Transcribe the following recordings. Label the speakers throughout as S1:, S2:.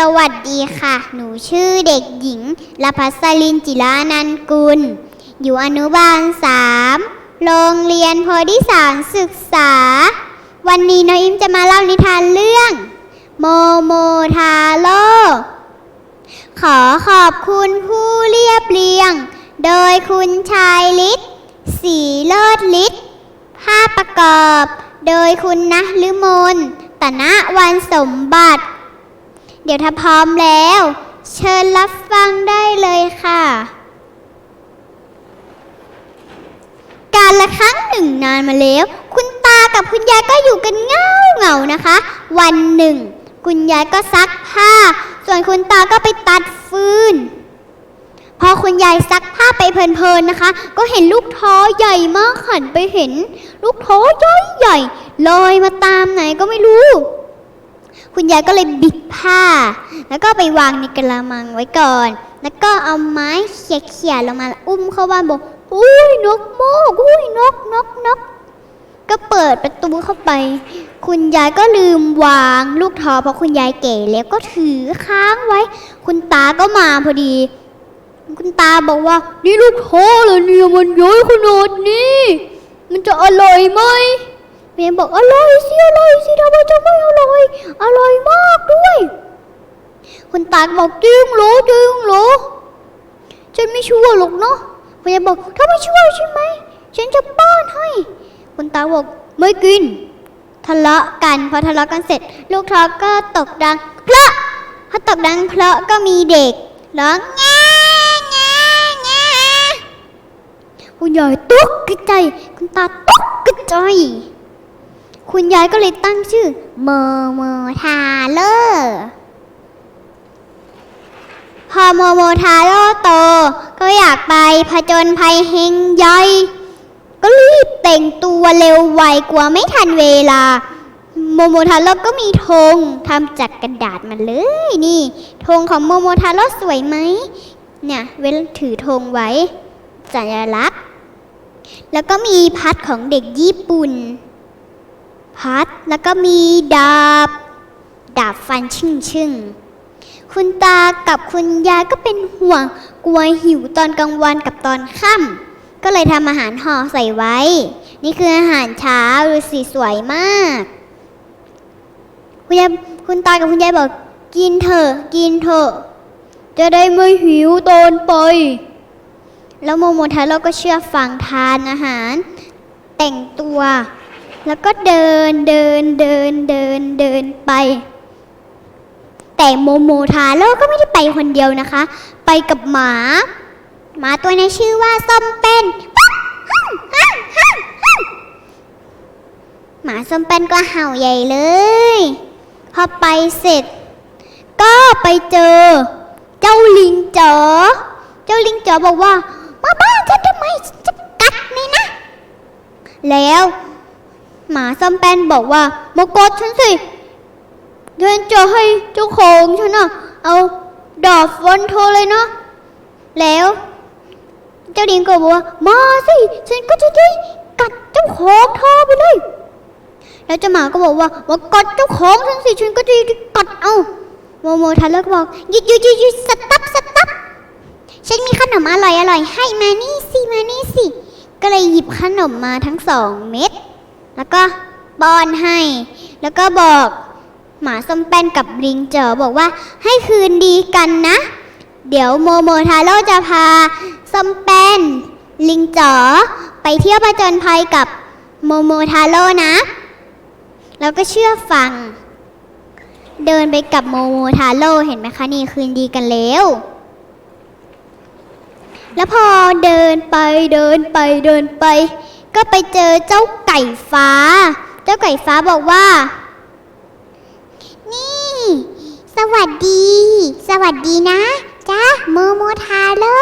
S1: สวัสดีค่ะ หนูชื่อเด็กหญิงลพัสลินจิรานันกุล อยู่อนุบาลสามโรงเรียนโพธิสารศึกษา วันนี้น้องอิมจะมาเล่านิทานเรื่อง โมโมทาโร่ขอขอบคุณผู้เรียบเรียง โดยคุณชายฤทธิ์สีเลิศฤทธิ์ภาพประกอบ โดยคุณนะลืมนตนะวันสมบัติ เดี๋ยวถ้าพร้อมแล้ว เชิญรับฟังได้เลยค่ะ การละครั้งหนึ่งนานมาแล้ว คุณตากับคุณยายก็อยู่กันเงาเงานะคะ วันหนึ่ง คุณยายก็ซักผ้า ส่วนคุณตาก็ไปตัดฟืนพอคุณยายซักผ้าไปเพลินๆนะคะ ก็เห็นลูกท้อใหญ่มากหันไปเห็น ลูกท้อใหญ่ๆลอยมาตามไหนก็ไม่รู้ คุณยายก็เลยบิดผ้า แล้วก็ไปวางในกระมังไว้ก่อน แล้วก็เอาไม้เขี่ยๆลงมาอุ้มเข้าบ้านบอกอุ้ยนกโมกอุ้ยนกนกนกก็เปิดประตูเข้าไป คุณยายก็ลืมวางลูกท้อเพราะคุณยายเก๋แล้วก็ถือค้างไว้ คุณตาก็มาพอดี คุณตาบอกว่า นี่ลูกท้อเลยเนี่ยมันเยอะขนาดนี้ มันจะอร่อยไหม เมียบอกอร่อยสิอร่อยสิทำไมจะไม่อร่อย อร่อยมากด้วย คุณตาบอกจริงเหรอจริงเหรอฉันไม่ชั่วหรอกเนาะเมียบอกถ้าไม่ชั่วใช่ไหมฉันจะป้อนให้ คุณตาบอกไม่กิน ทะเลาะกันพอทะเลาะกันเสร็จ ลูกท้อก็ตกดังเพราะพอตกดังเพราะก็มีเด็กร้องแง่แง่แง่คุณยายตุ๊กกระใจ คุณตาตุ๊กกระใจ คุณยายก็เลยตั้งชื่อโมโมทาเลอร์พอโมโมทาโร่โต ก็อยากไปผจญภัยเฮงใหญ่ก็รีบแต่งตัวเร็วไวกลัวไม่ทันเวลา โมโมทาโร่ก็มีธงทำจากกระดาษมาเลยนี่ธงของโมโมทาโร่สวยไหมเนี่ยเวลาถือธงไว้สัญลักษณ์ แล้วก็มีพัดของเด็กญี่ปุ่น พัดแล้วก็มีดาบ ดาบฟันชึ่งชึ่งคุณตากับคุณยายก็เป็นห่วงกลัวหิวตอนกลางวันกับตอนค่ำก็เลยทำอาหารห่อใส่ไว้ นี่คืออาหารเช้าดูสิสวยมาก คุณยายคุณตากับคุณยายบอกกินเถอะกินเถอะจะได้ไม่หิวตอนไป แล้วโมโมทาโร่ก็เชื่อฟังทานอาหาร แต่งตัว แล้วก็เดินเดินเดินเดินเดินไป แต่โมโมทาโร่ก็ไม่ได้ไปคนเดียวนะคะ ไปกับหมา หมาตัวนี้ชื่อว่าส้มเป็นหมาส้มเป็นก็เห่าใหญ่เลย พอไปเสร็จ ก็ไปเจอ เจ้าลิงจ๋อเจ้าลิงจ๋อบอกว่า มาบ้านฉันทำไมจะกัดนี่นะ แล้ว หมาส้มแปนบอกว่ามากดฉันสิฉันจะให้เจ้าของฉันนะเอาดาบฟันเธอเลยเนาะแล้ว เจ้าลิงก็บอกว่ามาสิฉันก็จะได้กัดเจ้าของเธอไปเลย แล้วเจ้าหมาก็บอกว่ามากัดเจ้าของฉันสิฉันก็จะได้กัดเอาโมโมทันแล้วก็บอกหยุดหยุดหยุดหยุดสตับสตับฉันมีขนมอร่อยอร่อยให้มานี่สิมานี่สิ ก็เลยหยิบขนมมาทั้งสองเม็ด แล้วก็ป้อนให้ แล้วก็บอกหมาส้มแป้นกับลิงเจอบอกว่าให้คืนดีกันนะ เดี๋ยวโมโมทาโร่จะพาส้มแป้น ลิงจ๋อไปเที่ยวผจญภัยกับโมโมทาโร่นะ แล้วก็เชื่อฟัง เดินไปกับโมโมทาโร่เห็นไหมคะนี่คืนดีกันแล้วแล้วพอเดินไปเดินไปเดินไป ก็ไปเจอเจ้า ก่ฟ้า เจ้าไก่ฟ้าบอกว่า นี่ สวัสดี สวัสดีนะจ้าโมโมทาโร่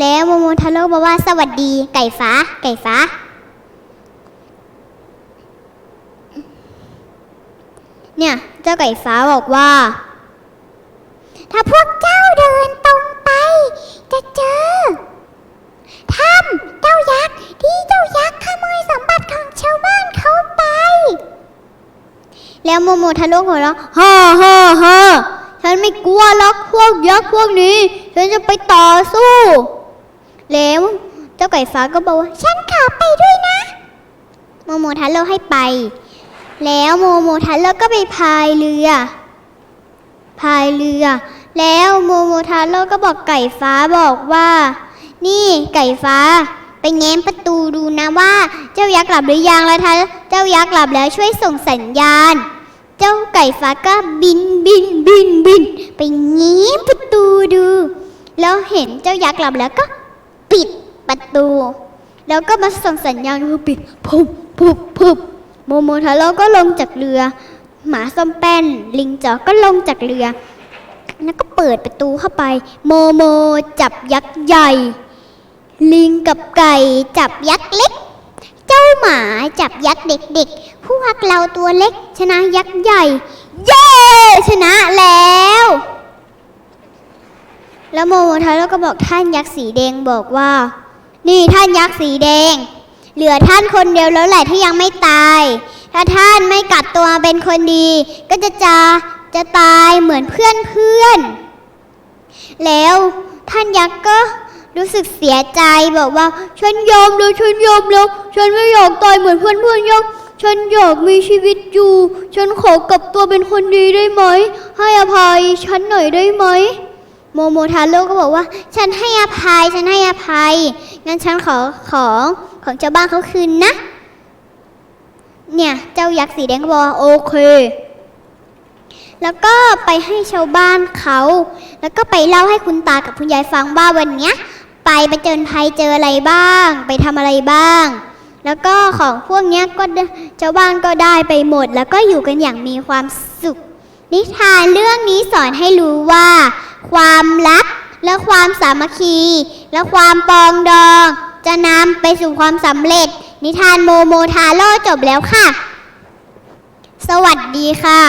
S1: แล้วโมโมทาโร่บอกว่าสวัสดีไก่ฟ้า ไก่ฟ้า เนี่ย เจ้าไก่ฟ้าบอกว่า ไปแล้วโมโมทาโร่หัวเราะฮ่าฮ่าฮ่าฉันไม่กลัวหรอกพวกยักษ์พวกนี้ ฉันจะไปต่อสู้ แล้วเจ้าไก่ฟ้าก็บอกว่าฉันขอไปด้วยนะ โมโมทาโร่ให้ไป แล้วโมโมทาโร่ก็ไปพายเรือ พายเรือ แล้วโมโมทาโร่ก็บอกไก่ฟ้าบอกว่า นี่ไก่ฟ้าไปแง้มประตูดูนะว่า เจ้ายักษ์หลับหรือยังแล้วถ้าเจ้ายักษ์หลับแล้วช่วยส่งสัญญาณ เจ้าไก่ฟ้าก็บินบินบินบิน ไปง้มประตูดู แล้วเห็นเจ้ายักษ์หลับแล้วก็ปิดประตู แล้วก็มาส่งสัญญาณคือปิดพุบพุบพุบโมโมทาโร่ก็ลงจากเรือ หมาส้มแป้น ลิงจ๋อก็ลงจากเรือ แล้วก็เปิดประตูเข้าไป โมโมจับยักษ์ใหญ่ ลิงกับไก่จับยักษ์เล็ก เจ้าหมาจับ เด็กๆ พวกเราตัวเล็กชนะยักษ์ใหญ่ เย้ ชนะแล้ว แล้วโมโมทาโร่ก็บอกท่านยักษ์สีแดงบอกว่า นี่ท่านยักษ์สีแดง เหลือท่านคนเดียวแล้วแหละที่ยังไม่ตาย ถ้าท่านไม่กลับตัวเป็นคนดี ก็จะจะจะตายเหมือนเพื่อนเพื่อนๆแล้วท่านยักษ์ก็ รู้สึกเสียใจบอกว่า ฉันยอมแล้วฉันยอมแล้ว ฉันไม่อยากตายเหมือนเพื่อนเพื่อนยักฉันอยากมีชีวิตอยู่ ฉันขอกลับตัวเป็นคนดีได้ไหม ให้อภัยฉันหน่อยได้ไหม โมโมทาโร่ก็บอกว่า ฉันให้อภัย ฉันให้อภัย งั้นฉันขอของของชาวบ้านเขาคืนนะ เนี่ย เจ้ายักษ์สีแดงก็บอกโอเค แล้วก็ไปให้ชาวบ้านเขา แล้วก็ไปเล่าให้คุณตากับคุณยายฟังว่าวันเนี้ย ไปไปเจอภัยเจออะไรบ้าง ไปทำอะไรบ้าง แล้วก็ของพวกนี้ก็ชาวบ้านก็ได้ไปหมด แล้วก็อยู่กันอย่างมีความสุข นิทานเรื่องนี้สอนให้รู้ว่า ความรักและความสามัคคี และความปองดอง จะนำไปสู่ความสำเร็จ นิทานโมโมทาโร่จบแล้วค่ะ สวัสดีค่ะ